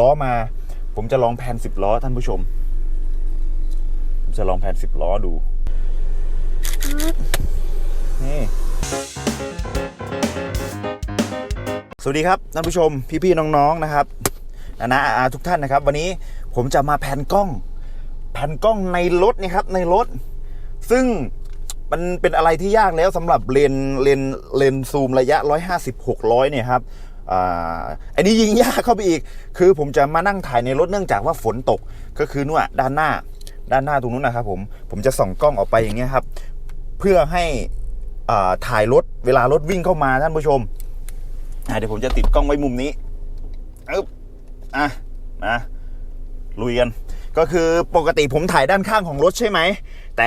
ล้อมา ผมจะลองแพนสิบล้อท่านผู้ชม ผมจะลองแพนสิบล้อดู นี่สวัสดีครับท่านผู้ชมพี่ๆน้องๆนะครับนานาอาทุกท่านนะครับ วันนี้ผมจะมาแผ่นกล้อง แผ่นกล้องในรถนี่ครับในรถ ซึ่งมันเป็นอะไรที่ยากแล้วสำหรับเลนเลนเลนซูมระยะ 150 600 เนี่ยครับ อันนี้ยิงยากเข้าไปอีก คือผมจะมานั่งถ่ายในรถเนื่องจากว่าฝนตก ก็คือนู่นอะด้านหน้า ด้านหน้าตรงนู้นนะครับผม ผมจะส่องกล้องออกไปอย่างเงี้ยครับ เพื่อให้อ่าถ่ายรถ เวลารถวิ่งเข้ามาท่านผู้ชม เดี๋ยวผมจะติดกล้องไว้มุมนี้อึ๊บอะมาลุยกัน ก็คือปกติผมถ่ายด้านข้างของรถใช่ไหม แต่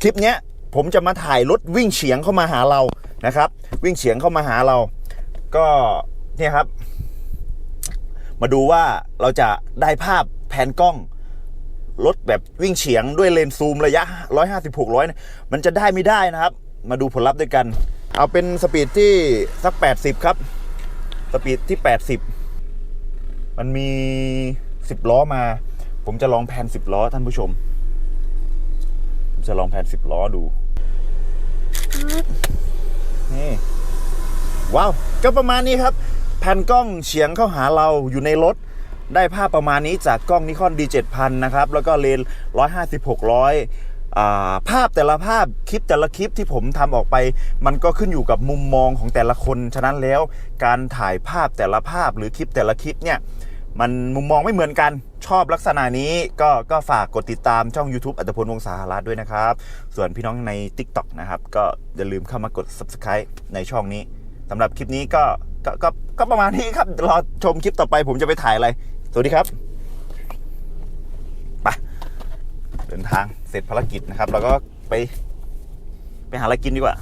คลิปเนี้ยผมจะมาถ่ายรถวิ่งเฉียงเข้ามาหาเรานะครับ วิ่งเฉียงเข้ามาหาเรา ก็ เนี่ยครับ มาดูว่าเราจะได้ภาพแผนกล้องรถแบบวิ่งเฉียงด้วยเลนส์ซูมระยะ 150 600เนี่ยมันจะได้ไม่ได้นะครับ มาดูผลลัพธ์ด้วยกัน เอาเป็นสปีดที่สัก 80 ครับ สปีดที่ 80 มันมี 10 ล้อมา ผมจะลองแพน10 ล้อท่านผู้ชม ผมจะลองแพน10 ล้อดู นี่ ว้าว ก็ประมาณนี้ครับ ผ่นกล้องเฉียงเข้าหาเราอยู่ในรถ ได้ภาพประมาณนี้จากกล้องนิคอน D7000 นะครับ แล้วก็เลน150 600อ่าภาพแต่ละภาพคลิปแต่ละคลิปที่ผมทำออกไป มันก็ขึ้นอยู่กับมุมมองของแต่ละคน ฉะนั้นแล้วการถ่ายภาพแต่ละภาพหรือคลิปแต่ละคลิปเนี่ยมันมุมมองไม่เหมือนกันชอบลักษณะนี้ก็ก็ฝากกดติดตามช่อง YouTube อัตพลวงศาหรัฐด้วยนะครับ ส่วนพี่น้องใน TikTok นะครับ ก็อย่าลืมเข้ามากด Subscribe ในช่องนี้สำหรับคลิปนี้ก็ ก็ก็ก็ประมาณนี้ครับรอชมคลิปต่อไป ผมจะไปถ่ายอะไร สวัสดีครับไปเดินทางเสร็จภารกิจนะครับ เราก็ไป ไปหาอะไรกินดีกว่า